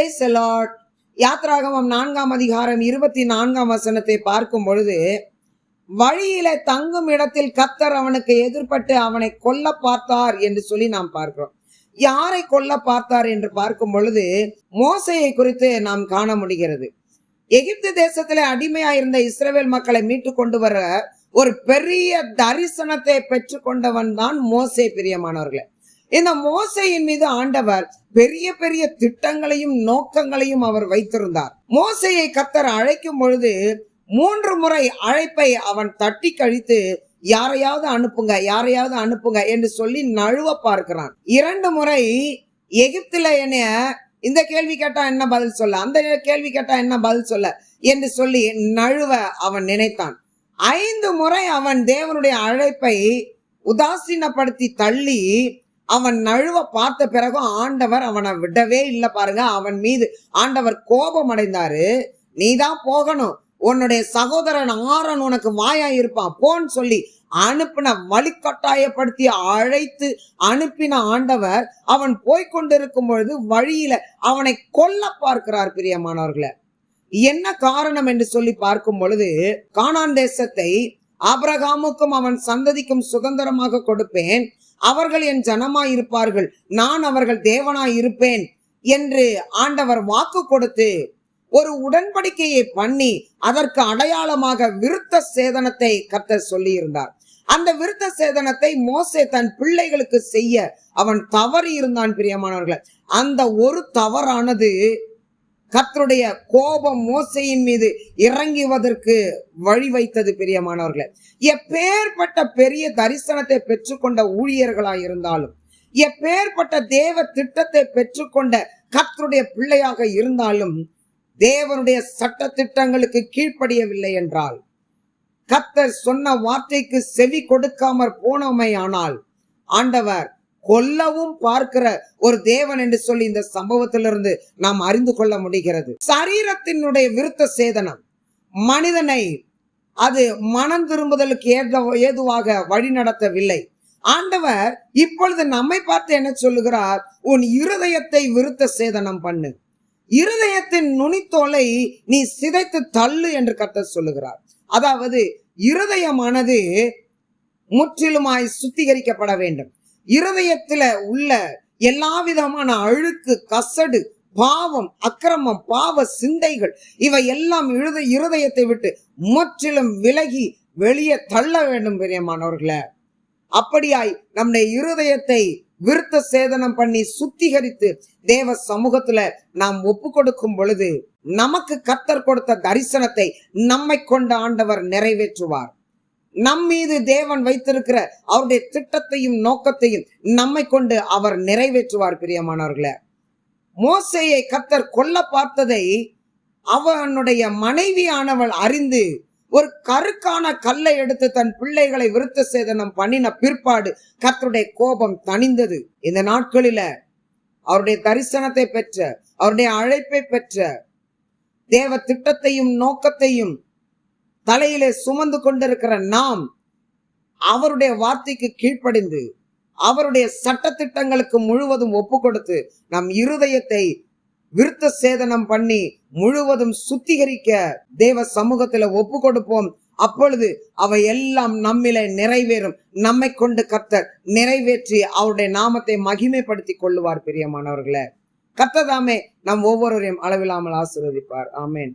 Price Lord யாத்ராகமம் நான்காம் அதிகாரம் இருபத்தி நான்காம் வசனத்தை பார்க்கும் பொழுது வழியில தங்கும் இடத்தில் கத்தர் அவனுக்கு எதிர்பட்டு அவனை கொல்ல பார்த்தார் என்று சொல்லி நாம் பார்க்கிறோம். யாரை கொல்ல பார்த்தார் என்று பார்க்கும் பொழுது மோசையை குறித்து நாம் காண முடிகிறது. எகிப்து தேசத்திலே அடிமையாயிருந்த இஸ்ரவேல் மக்களை மீட்டு கொண்டு வர ஒரு பெரிய தரிசனத்தை பெற்றுக்கொண்டவன் தான் மோசே பிரியமானவர்களை. இந்த மோசையின் மீது ஆண்டவர் பெரிய பெரிய திட்டங்களையும் நோக்கங்களையும் அவர் வைத்திருந்தார். மோசையை கத்தர் அழைக்கும் பொழுது மூன்று முறை அழைப்பை அவன் தட்டி கழித்து யாரையாவது அனுப்புங்க யாரையாவது அனுப்புங்க என்று சொல்லி நழுவ பார்க்கிறான். இரண்டு முறை எகிப்துல என்னைய இந்த கேள்வி கேட்டா என்ன பதில் சொல்ல? அந்த கேள்வி கேட்டா என்ன பதில் சொல்ல? என்று சொல்லி நழுவ அவன் நினைத்தான். ஐந்து முறை அவன் தேவனுடைய அழைப்பை உதாசீனப்படுத்தி தள்ளி அவன் நழுவ பார்த்த பிறகும் ஆண்டவர் அவனை விடவே இல்லை பாருங்க. அவன் மீது ஆண்டவர் கோபம் அடைந்தாரு. நீதான் போகணும். உன்னுடைய சகோதரன் ஆரன் உனக்கு வாயா இருப்பான். போன்னு சொல்லி அனுப்பின வழிகட்டாயப்படுத்தி அழைத்து அனுப்பின ஆண்டவர் அவன் போய்கொண்டிருக்கும் பொழுது வழியில அவனை கொல்ல பார்க்கிறார் பிரியமானவர்களை. என்ன காரணம் என்று சொல்லி பார்க்கும் பொழுது கானான் தேசத்தை ஆபிரகாமுக்கும் அவன் சந்ததிக்கும் சுதந்திரமாக கொடுப்பேன். அவர்கள் என் ஜனமாய் இருப்பார்கள். நான் அவர்கள் தேவனாய் இருப்பேன் என்று ஆண்டவர் வாக்கு கொடுத்து ஒரு உடன்படிக்கையை பண்ணி அதற்கு அடையாளமாக விருத்த சேதனத்தை கத்தர் சொல்லியிருந்தார். அந்த விருத்த சேதனத்தை மோசே தன் பிள்ளைகளுக்கு செய்ய அவன் தவறி இருந்தான் பிரியமானவர்கள். அந்த ஒரு தவறானது கத்தருடைய கோபம் மோசையின் மீது இறங்குவதற்கு வழி வைத்தது பிரியமானவர்களே. எப்பேற்பட்ட பெரிய தரிசனத்தை பெற்றுக்கொண்ட ஊழியர்களாய் இருந்தாலும் எப்பேற்பட்ட தேவ திட்டத்தை பெற்றுக்கொண்ட கத்தருடைய பிள்ளையாக இருந்தாலும் தேவனுடைய சட்ட திட்டங்களுக்கு கீழ்ப்படியவில்லை என்றால் கத்தர் சொன்ன வார்த்தைக்கு செவி கொடுக்காமற் போனோமையானால் ஆண்டவர் கொல்லவும் பார்க்கிற ஒரு தேவன் என்று சொல்லி இந்த சம்பவத்திலிருந்து நாம் அறிந்து கொள்ள முடிகிறது. சரீரத்தினுடைய விருத்த சேதனம். மனிதனை அது மனம் திரும்புதலுக்கு ஏத ஏதுவாக வழி நடத்தவில்லை ஆண்டவர் இப்பொழுது நம்மை பார்த்து என்ன சொல்லுகிறார்? உன் இருதயத்தை விருத்த சேதனம் பண்ணு. இருதயத்தின் நுனித்தோலை நீ சிதைத்து தள்ளு என்று கத்த சொல்லுகிறார். அதாவது இருதயமானது முற்றிலுமாய் சுத்திகரிக்கப்பட வேண்டும். இருதயத்துல உள்ள எல்லா விதமான அழுக்கு கசடு பாவம் அக்கிரமம் பாவ சிந்தைகள் இவை எல்லாம் இருத இருதயத்தை விட்டு முற்றிலும் விலகி வெளியே தள்ள வேண்டும் பிரியமானவர்களே. அப்படியாய் நம்முடைய இருதயத்தை விருத்த சேதனம் பண்ணி சுத்திகரித்து தேவ சமூகத்துல நாம் ஒப்பு கொடுக்கும் பொழுது நமக்கு கத்தர் கொடுத்த தரிசனத்தை நம்மை கொண்ட ஆண்டவர் நிறைவேற்றுவார். நம் மீது தேவன் வைத்திருக்கிற அவருடைய திட்டத்தையும் நோக்கத்தையும் நம்மை கொண்டு அவர் நிறைவேற்றுவார் பிரியமானவர்களே. மோசையை கத்தர் கொல்ல பார்த்ததை அவனுடைய மனைவியானவள் அறிந்து ஒரு கருக்கான கல்லை எடுத்து தன் பிள்ளைகளை விருத்த சேதனம் பண்ணின பிற்பாடு கத்தருடைய கோபம் தணிந்தது. இந்த நாட்களில அவருடைய தரிசனத்தை பெற்ற அவருடைய அழைப்பை பெற்ற தேவ திட்டத்தையும் நோக்கத்தையும் தலையிலே சுமந்து கொண்டிருக்கிற நாம் அவருடைய வார்த்தைக்கு கீழ்ப்படிந்து அவருடைய சட்டத்திட்டங்களுக்கு முழுவதும் ஒப்பு கொடுத்து நம் இருதயத்தை விருத்த சேதனம் பண்ணி முழுவதும் சுத்திகரிக்க தேவ சமூகத்துல ஒப்பு கொடுப்போம் அப்பொழுது அவை எல்லாம் நம்மிலே நிறைவேறும். நம்மை கொண்டு கர்த்தர் நிறைவேற்றி அவருடைய நாமத்தை மகிமைப்படுத்தி கொள்ளுவார் பிரியமானவர்களே. கர்த்ததாமே நம் ஒவ்வொருவரையும் அளவில்லாமல் ஆசீர்வதிப்பார். ஆமேன்.